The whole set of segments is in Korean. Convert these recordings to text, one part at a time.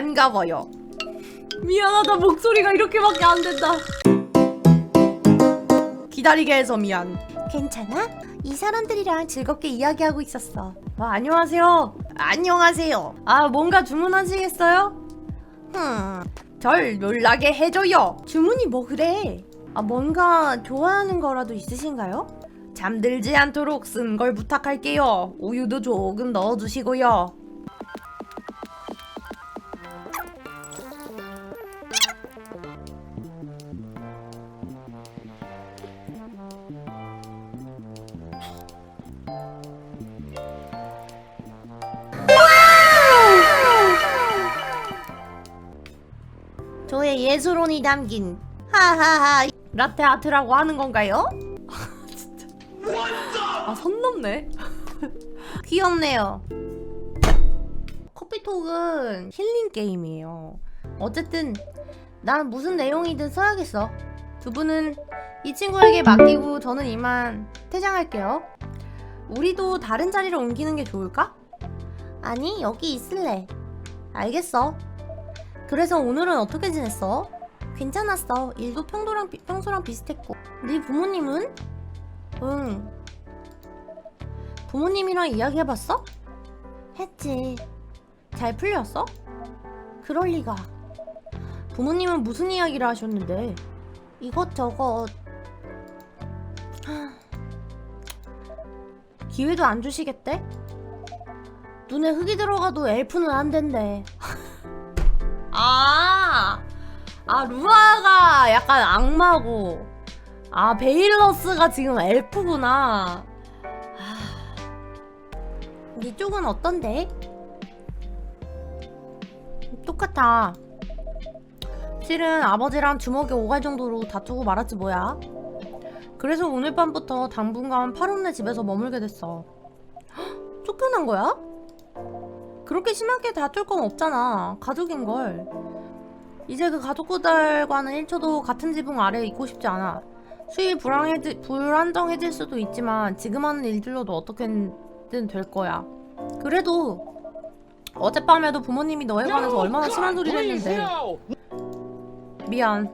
반가워요. 미안하다 목소리가 이렇게밖에 안 된다. 기다리게 해서 미안. 괜찮아? 이 사람들이랑 즐겁게 이야기하고 있었어. 아, 안녕하세요. 안녕하세요. 아 뭔가 주문하시겠어요? 흠, 절 놀라게 해줘요. 주문이 뭐 그래? 아 뭔가 좋아하는 거라도 있으신가요? 잠들지 않도록 쓴 걸 부탁할게요. 우유도 조금 넣어주시고요. 저의 예술혼이 담긴 하하하 라떼 아트라고 하는 건가요? 진짜. 아, 선 넘네. 귀엽네요. 커피톡은 힐링 게임이에요. 어쨌든 난 무슨 내용이든 써야겠어. 두 분은 이 친구에게 맡기고 저는 이만 퇴장할게요. 우리도 다른 자리로 옮기는 게 좋을까? 아니 여기 있을래. 알겠어. 그래서 오늘은 어떻게 지냈어? 괜찮았어. 일도 평소랑 비, 평소랑 비슷했고. 네 부모님은? 응, 부모님이랑 이야기해봤어? 했지. 잘 풀렸어? 그럴 리가. 부모님은 무슨 이야기를 하셨는데? 이것저것 기회도 안 주시겠대? 눈에 흙이 들어가도 엘프는 안 된대. 아, 아 루아가 약간 악마고, 아 베일러스가 지금 엘프구나. 네 쪽은 어떤데? 똑같아. 실은 아버지랑 주먹에 오갈 정도로 다투고 말았지 뭐야. 그래서 오늘 밤부터 당분간 파론네 집에서 머물게 됐어. 헉, 쫓겨난 거야? 그렇게 심하게 다툴 건 없잖아. 가족인걸. 이제 그 가족들과는 1초도 같은 지붕 아래에 있고 싶지 않아. 수입이 불안해지, 불안정해질 수도 있지만 지금 하는 일들로도 어떻게든 될 거야. 그래도 어젯밤에도 부모님이 너에 관해서 얼마나 심한 소리를 했는데 미안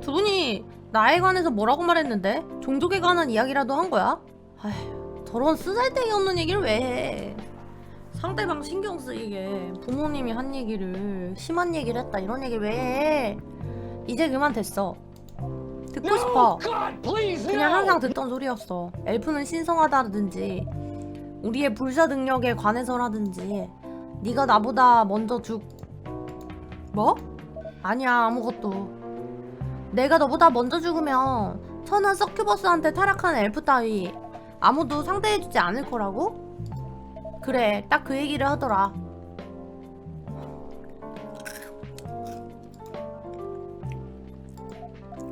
두 분이 나에 관해서 뭐라고 말했는데? 종족에 관한 이야기라도 한 거야? 아휴 저런 쓰잘데기 없는 얘기를 왜 해? 상대방 신경 쓰이게 부모님이 한 얘기를 심한 얘기를 했다 이런 얘기 왜 해? 이제 그만 됐어 듣고 싶어 그냥 항상 듣던 소리였어 엘프는 신성하다든지 우리의 불사 능력에 관해서라든지 네가 나보다 먼저 죽 뭐? 아니야 아무것도 내가 너보다 먼저 죽으면 천한 서큐버스한테 타락한 엘프 따위 아무도 상대해주지 않을 거라고? 그래 딱 그 얘기를 하더라.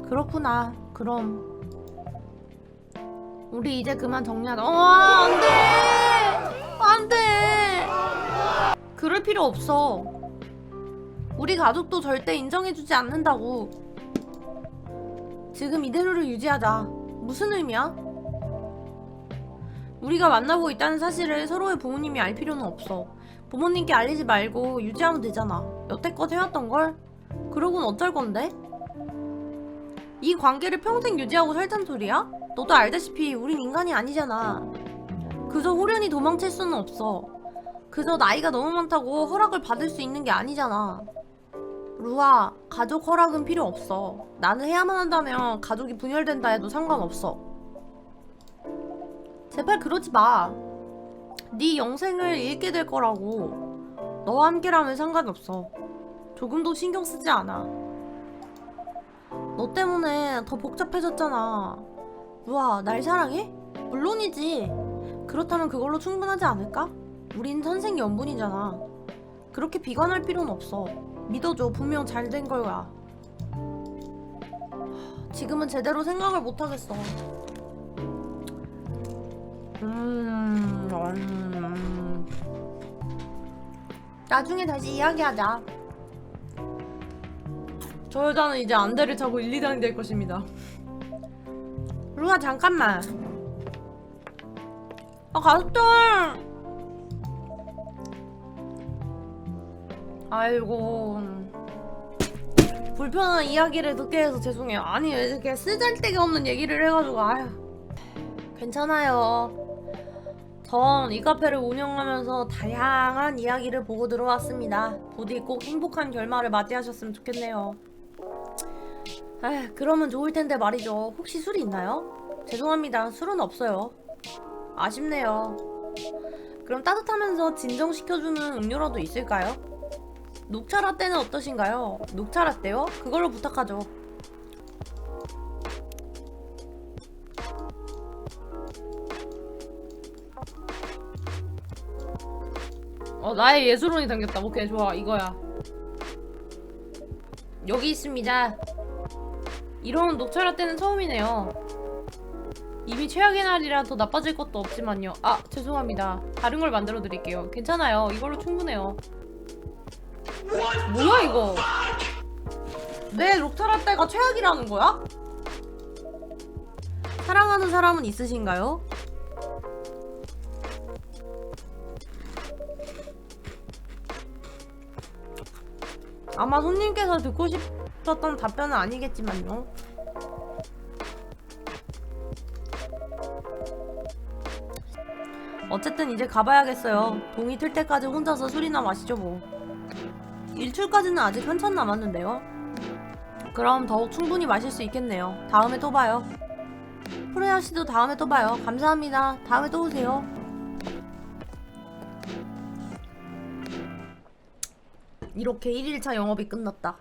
그렇구나 그럼. 우리 이제 그만 정리하자. 어 안돼! 안돼! 그럴 필요 없어. 우리 가족도 절대 인정해주지 않는다고. 지금 이대로를 유지하자. 무슨 의미야? 우리가 만나고 있다는 사실을 서로의 부모님이 알 필요는 없어 부모님께 알리지 말고 유지하면 되잖아 여태껏 해왔던 걸 그러곤 어쩔 건데? 이 관계를 평생 유지하고 살잔 소리야? 너도 알다시피 우린 인간이 아니잖아 그저 호련히 도망칠 수는 없어 그저 나이가 너무 많다고 허락을 받을 수 있는 게 아니잖아 루아, 가족 허락은 필요 없어. 나는 해야만 한다면 가족이 분열된다 해도 상관없어. 제발 그러지 마. 네 영생을 잃게 될 거라고. 너와 함께라면 상관없어. 조금도 신경 쓰지 않아. 너 때문에 더 복잡해졌잖아. 루아, 날 사랑해? 물론이지. 그렇다면 그걸로 충분하지 않을까? 우린 선생 연분이잖아. 그렇게 비관할 필요는 없어. 믿어줘 분명 잘 된 거야 지금은 제대로 생각을 못 하겠어 음, 음. 나중에 다시 이야기하자. 저 여자는 이제 안대를 차고 1, 2단이 될 것입니다. 루아 잠깐만. 아 가족들 아이고. 불편한 이야기를 듣게 해서 죄송해요. 아니 왜 이렇게 쓰잘데기 없는 얘기를 해가지고 아휴. 괜찮아요 전 이 카페를 운영하면서 다양한 이야기를 보고 들어왔습니다 부디 꼭 행복한 결말을 맞이하셨으면 좋겠네요 에휴 그러면 좋을 텐데 말이죠 혹시 술이 있나요? 죄송합니다 술은 없어요 아쉽네요 그럼 따뜻하면서 진정시켜주는 음료라도 있을까요? 녹차 라떼는 어떠신가요? 녹차 라떼요? 그걸로 부탁하죠. 어, 나의 예술혼이 생겼다. 오케이, 좋아. 이거야. 여기 있습니다. 이런 녹차 라떼는 처음이네요. 이미 최악의 날이라 더 나빠질 것도 없지만요. 아, 죄송합니다. 다른 걸 만들어 드릴게요. 괜찮아요. 이걸로 충분해요. 뭐야 이거? 내 록타라떼가 최악이라는 거야? 사랑하는 사람은 있으신가요? 아마 손님께서 듣고 싶었던 답변은 아니겠지만요. 어쨌든 이제 가봐야겠어요. 동이 틀 때까지 혼자서 술이나 마시죠 뭐. 일출까지는 아직 한참 남았는데요. 그럼 더욱 충분히 마실 수 있겠네요. 다음에 또 봐요. 프레아 씨도 다음에 또 봐요. 감사합니다. 다음에 또 오세요. 이렇게 1일차 영업이 끝났다.